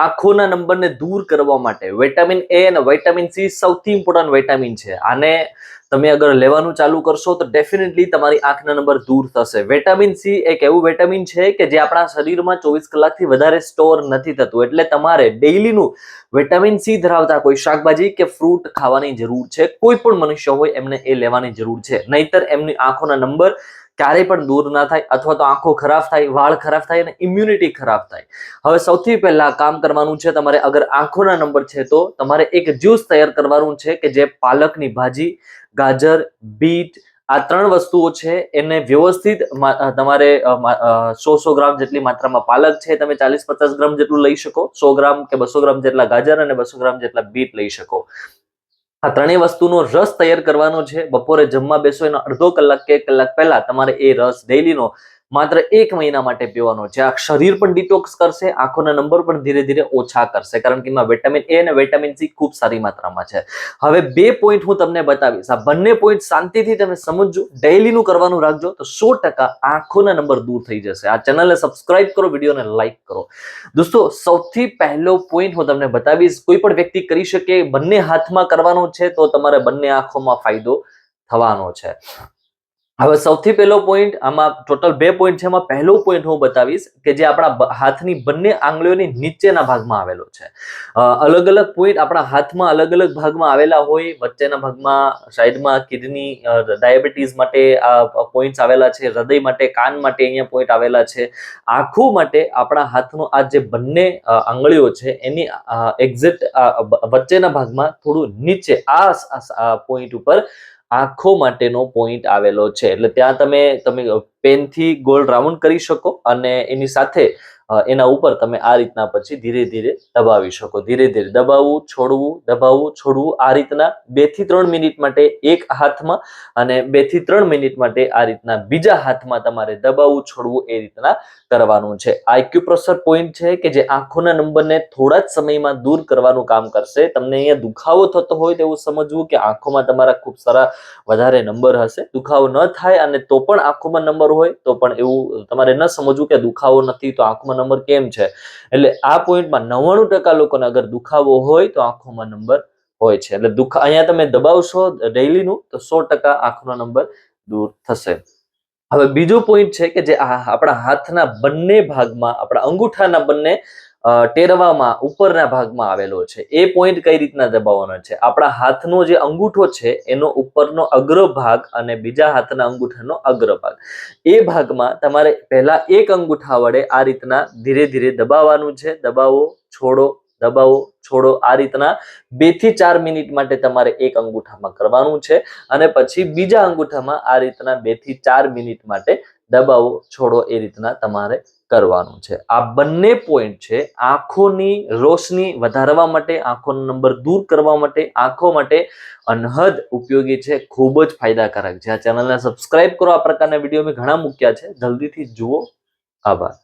આંખોના નંબરને દૂર કરવા માટે વિટામિન એ અને વિટામિન સી સૌથી ઇમ્પોર્ટન્ટ વિટામિન છે. આને તમે અગર લેવાનું ચાલુ કરશો તો ડેફિનેટલી તમારી આંખના નંબર દૂર થશે. વિટામિન સી એક એવું વિટામિન છે કે જે આપણા શરીરમાં ચોવીસ કલાકથી વધારે સ્ટોર નથી થતું. એટલે તમારે ડેઇલીનું વિટામિન સી ધરાવતા કોઈ શાકભાજી કે ફ્રૂટ ખાવાની જરૂર છે. કોઈ પણ મનુષ્ય હોય એમને એ લેવાની જરૂર છે. નહીતર એમની આંખોના નંબર ક્યારેય પણ દૂર ના થાય અથવા તો આંખો ખરાબ થાય, વાળ ખરાબ થાય અને ઇમ્યુનિટી ખરાબ થાય. હવે સૌથી પહેલા કામ કરવાનું છે તમારે અગર આંખોના નંબર છે તો તમારે એક જ્યુસ તૈયાર કરવાનું છે કે જે પાલકની ભાજી, ગાજર, બીટ, આ ત્રણ વસ્તુઓ છે, એને વ્યવસ્થિત તમારે સો સો ગ્રામ જેટલી માત્રામાં પાલક છે, તમે ચાલીસ પચાસ ગ્રામ જેટલું લઈ શકો. સો ગ્રામ કે બસો ગ્રામ જેટલા ગાજર અને બસો ગ્રામ જેટલા બીટ લઈ શકો. આ ત્રણેય વસ્તુનો રસ તૈયાર કરવાનો છે. બપોરે જમવા બેસો એનો અડધો કલાક કે કલાક પહેલા તમારે એ રસ ડેઈલીનો માત્ર એક મહિના માટે પીવાનો છે. આ શરીર પણ ડિટોક્સ કરશે, આંખોના નંબર પણ ધીરે ધીરે ઓછા કરશે, કારણ કે એમાં વિટામિન એ અને વિટામિન સી ખૂબ સારી માત્રામાં છે. હવે બે પોઈન્ટ હું તમને બતાવીશ. આ બંને પોઈન્ટ શાંતિથી તમે સમજજો. ડેઈલીનું કરવાનું રાખજો તો સો ટકા આંખોના નંબર દૂર થઈ જશે. આ ચેનલને સબસ્ક્રાઇબ કરો, વિડીયોને લાઈક કરો. દોસ્તો, સૌથી પહેલો પોઈન્ટ હું તમને બતાવીશ, કોઈ પણ વ્યક્તિ કરી શકે, બંને હાથમાં કરવાનો છે તો તમારે બંને આંખોમાં ફાયદો થવાનો છે. હવે સૌથી પહેલો પોઈન્ટ આમાં ટોટલ બે પોઈન્ટ છે. એમાં પહેલો પોઈન્ટ હું બતાવીશ કે જે આપણા હાથની બંને આંગળીઓની નીચેના ભાગમાં આવેલો છે. અલગ અલગ પોઈન્ટ આપણા હાથમાં અલગ અલગ ભાગમાં આવેલા હોય, વચ્ચેના ભાગમાં, સાઈડમાં કિડની ડાયાબિટીસ માટે આ પોઈન્ટ્સ આવેલા છે, હૃદય માટે, કાન માટે અહીંયા પોઈન્ટ આવેલા છે. આંખું માટે આપણા હાથનો આ જે બંને આંગળીઓ છે, એની એક્ઝેક્ટ વચ્ચેના ભાગમાં થોડું નીચે, આ પોઈન્ટ ઉપર આંખો માટેનો પોઈન્ટ આવેલો છે. એટલે ત્યાં તમે તમે પેનથી ગોળ રાઉન્ડ કરી શકો અને એની સાથે એના ઉપર તમે આ રીતના પછી ધીરે ધીરે દબાવી શકો. ધીરે ધીરે દબાવવું, છોડવું દબાવવું, છોડવું આ રીતના બેથી ત્રણ મિનિટ માટે એક હાથમાં અને બેથી ત્રણ મિનિટ માટે આ રીતના બીજા હાથમાં તમારે દબાવવું, છોડવું એ રીતના કરવાનું છે. આ પ્રોસર પોઈન્ટ છે કે જે આંખોના નંબરને થોડા જ સમયમાં દૂર કરવાનું કામ કરશે. તમને અહીંયા દુખાવો થતો હોય તેવું સમજવું કે આંખોમાં તમારા ખૂબ સારા વધારે નંબર હશે. દુખાવો ન થાય અને તો પણ આંખોમાં નંબર હોય, તો પણ એવું તમારે ન સમજવું કે દુખાવો નથી, તો આંખોમાં નંબર કેમ છે? એટલે આ પોઈન્ટમાં નવ્વાણું ટકા લોકોને અગર દુખાવો હોય, તો આંખોમાં નંબર હોય છે. એટલે દુખા, અહીંયા તમે દબાવશો ડેઇલીનું, તો સો ટકા આંખનો નંબર દૂર થશે. હવે બીજો પોઈન્ટ છે કે જે આપણા હાથના બંને ભાગમાં, આપણા અંગૂઠાના બંને ટેરવામાં, ઉપરના ભાગમાં આવેલો છે. એ પોઈન્ટ કઈ રીતના દબાવવાનો છે? આપણા હાથનો જે અંગૂઠો છે, એનો ઉપરનો અગ્ર ભાગ અને બીજા હાથના અંગૂઠાનો અગ્ર ભાગ એ ભાગમાં તમારે પહેલા એક અંગૂઠા વડે આ રીતના ધીરે ધીરે દબાવવાનું છે. દબાવો, છોડો દબાવો, છોડો. આ રીતના બેથી ચાર મિનિટ માટે તમારે એક અંગૂઠામાં કરવાનું છે. અને પછી બીજા અંગૂઠામાં આ રીતના બેથી ચાર મિનિટ માટે દબાવો, છોડો, એ રીતના તમારે કરવાનું છે. આ બંને પોઈન્ટ છે, આંખોની રોશની વધારવા માટે, આંખોનો નંબર દૂર કરવા માટે, આંખો માટે અનહદ ઉપયોગી છે, ખૂબ જ ફાયદાકારક છે. આ ચેનલને સબસ્ક્રાઇબ કરો, આ પ્રકારના વીડિયો મેં ઘણા મૂક્યા છે. જલ્દીથી જુઓ. આભાર.